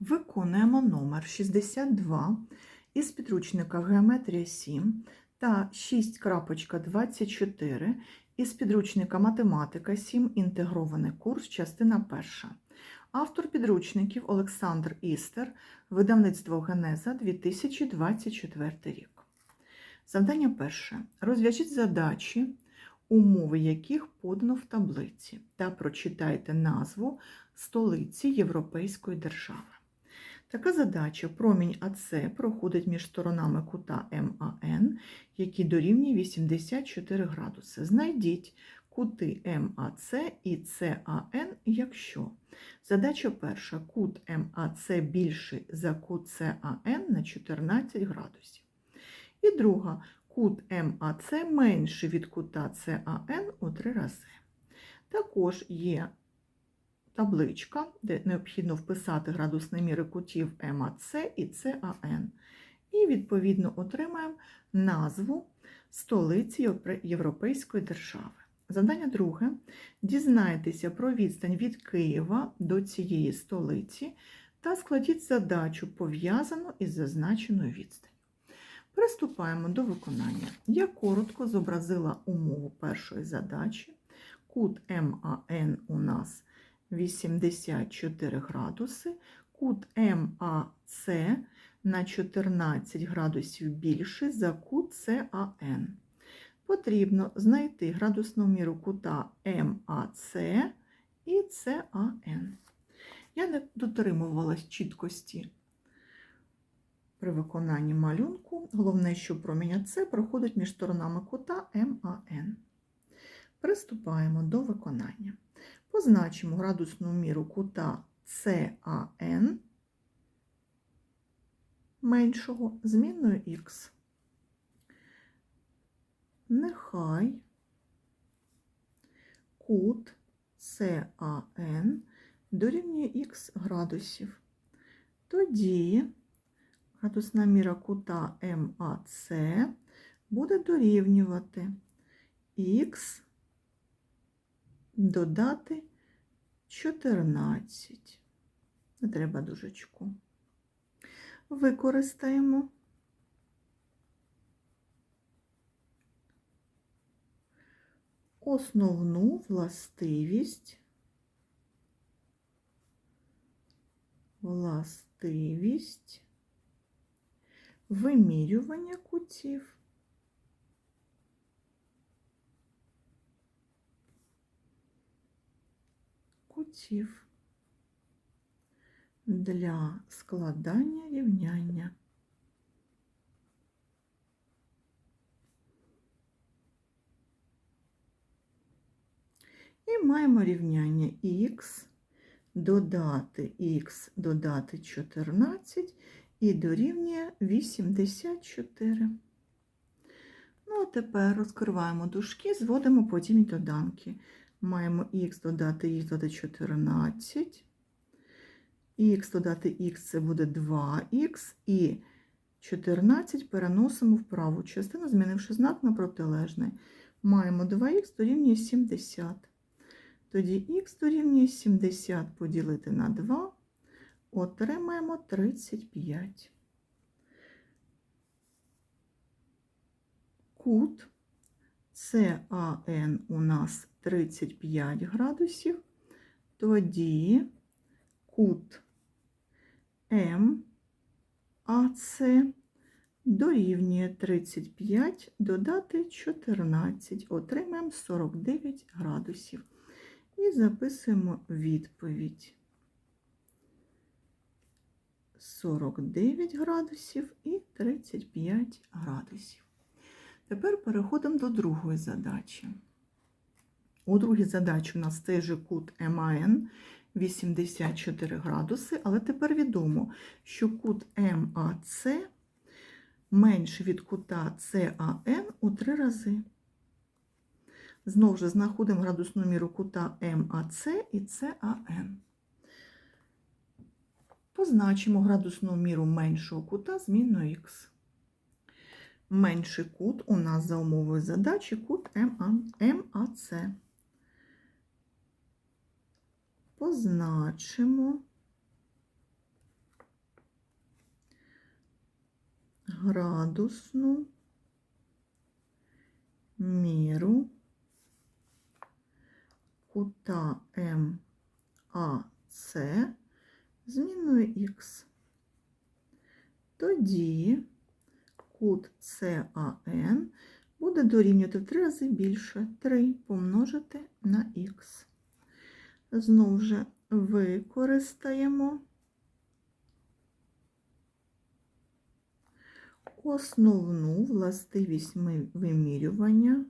Виконуємо номер 62 із підручника Геометрія 7 та 6.24 із підручника Математика 7. Інтегрований курс, частина 1. Автор підручників Олександр Істер, видавництво Генеза 2024 рік. Завдання перше. Розв'яжіть задачі, умови яких подано в таблиці, та прочитайте назву столиці Європейської держави. Така задача промінь АС проходить між сторонами кута МАН, які дорівнює 84 градуси. Знайдіть кути МАЦ і САН, якщо. Задача перша. Кут МАЦ більший за кут САН на 14 градусів. І друга. Кут МАЦ менший від кута САН у 3 рази. Також є табличка, де необхідно вписати градусні міри кутів МАЦ і САН. І, відповідно, отримаємо назву столиці Європейської держави. Завдання друге. Дізнайтеся про відстань від Києва до цієї столиці та складіть задачу, пов'язану із зазначеною відстанню. Приступаємо до виконання. Я коротко зобразила умову першої задачі. Кут МАН у нас 84 градуси, кут МАЦ на 14 градусів більший за кут САН. Потрібно знайти градусну міру кута МАЦ і САН. Я не дотримувалась чіткості при виконанні малюнку. Головне, що проміння С проходить між сторонами кута МАН. Приступаємо до виконання. Позначимо градусну міру кута САН меншого змінною Х. Нехай кут САН дорівнює Х градусів. Тоді градусна міра кута МАЦ буде дорівнювати Х додати 14. Не треба дужечку. Використаємо основну властивість, властивість вимірювання кутів. Кутів для складання рівняння. І маємо рівняння х додати х додати 14 і дорівнює 84. Ну, а тепер розкриваємо дужки, зводимо подібні доданки. Маємо х додати х додати 14. Х додати х це буде 2х, і 14 переносимо в праву частину, змінивши знак на протилежний. Маємо 2х дорівнює 70. Тоді х дорівнює 70 поділити на 2, отримаємо 35. Кут САН у нас 35 градусів, тоді кут МАЦ дорівнює 35 додати 14, отримаємо 49 градусів. І записуємо відповідь. 49 градусів і 35 градусів. Тепер переходимо до другої задачі. У другій задачі у нас цей же кут МАН 84 градуси, але тепер відомо, що кут МАЦ менше від кута САН у 3 рази. Знову ж знаходимо градусну міру кута МАЦ і САН. Позначимо градусну міру меншого кута змінною х менший кут у нас за умовою задачі кут МАЦ. Позначимо градусну міру кута МАЦ зміною Х. Тоді кут САН буде дорівнювати в 3 рази більше 3 помножити на х. Знову ж використаємо основну властивість вимірювання.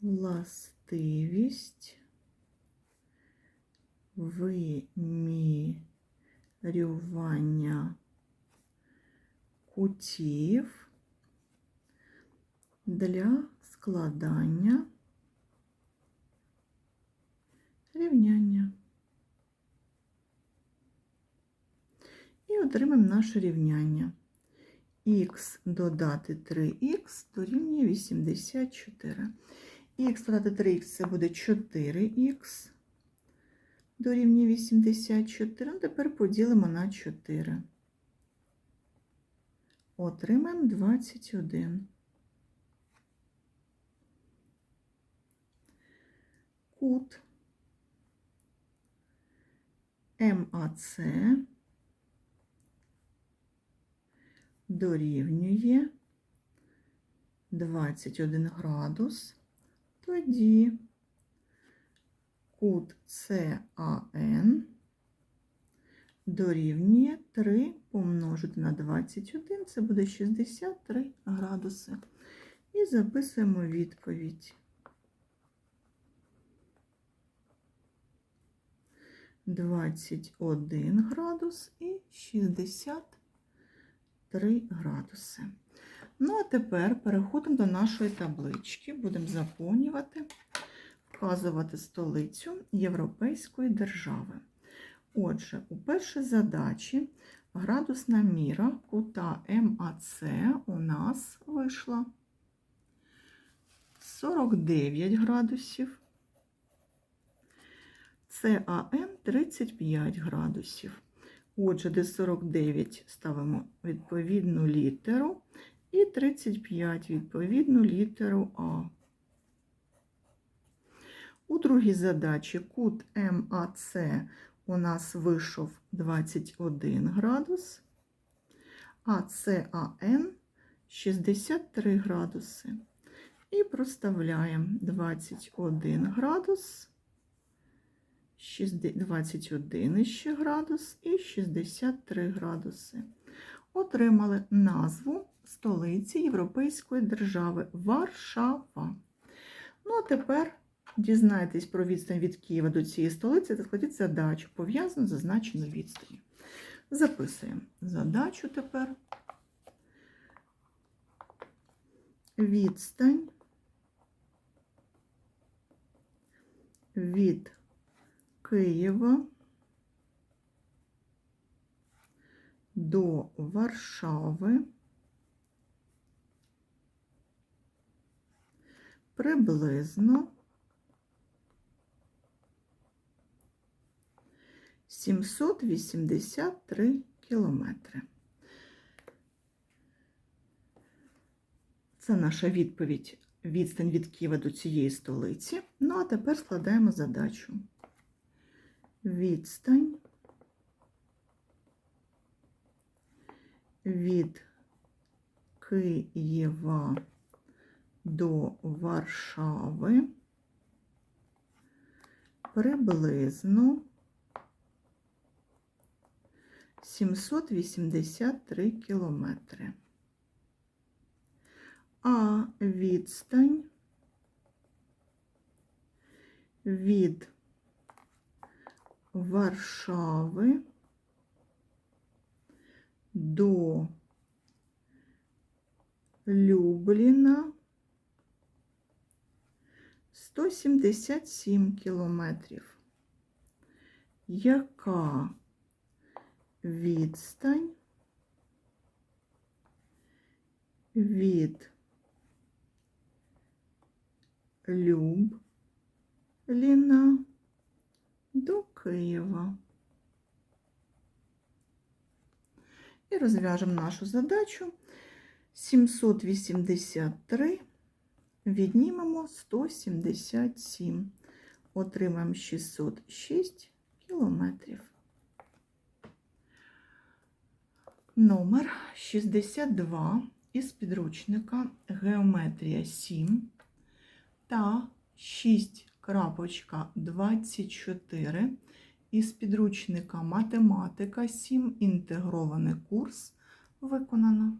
Властивість вимірювання кутів для складання рівняння. І отримаємо наше рівняння. Х додати 3х дорівнює 84. Х додати 3х це буде 4х дорівнює 84. Ну, Тепер поділимо на 4. Отримаємо 21. Кут МАЦ дорівнює 21 градус, тоді кут САН дорівнює 3 помножити на 21, це буде 63 градуси. І записуємо відповідь. 21 градус і 63 градуси. Ну, а тепер переходимо до нашої таблички. Будемо заповнювати, вказувати столицю Європейської держави. Отже, у першій задачі градусна міра кута МАЦ у нас вийшла 49 градусів. САН 35 градусів. Отже, де 49 ставимо відповідну літеру і 35 відповідну літеру А. У другій задачі кут МАЦ у нас вийшов 21 градус, а САН 63 градуси. І проставляємо 21 градус. 21 ще градус і 63 градуси. Отримали назву столиці Європейської держави Варшава. Ну, а тепер дізнайтесь про відстань від Києва до цієї столиці та складіть задачу, пов'язану з зазначеною відстанню. Записуємо задачу тепер. Відстань від Києва до Варшави приблизно 783 кілометри. Це наша відповідь відстань від Києва до цієї столиці. Ну, а тепер складаємо задачу відстань від Києва до Варшави приблизно 783 кілометри. А відстань від Варшави до Любліна 177 кілометрів. Яка відстань від Любліна до Києва. І розв'яжемо нашу задачу. 783 віднімемо 177. Отримаємо 606 кілометрів. Номер 62 із підручника Геометрія 7 та 6.24 із підручника Математика 7. Інтегрований курс виконано.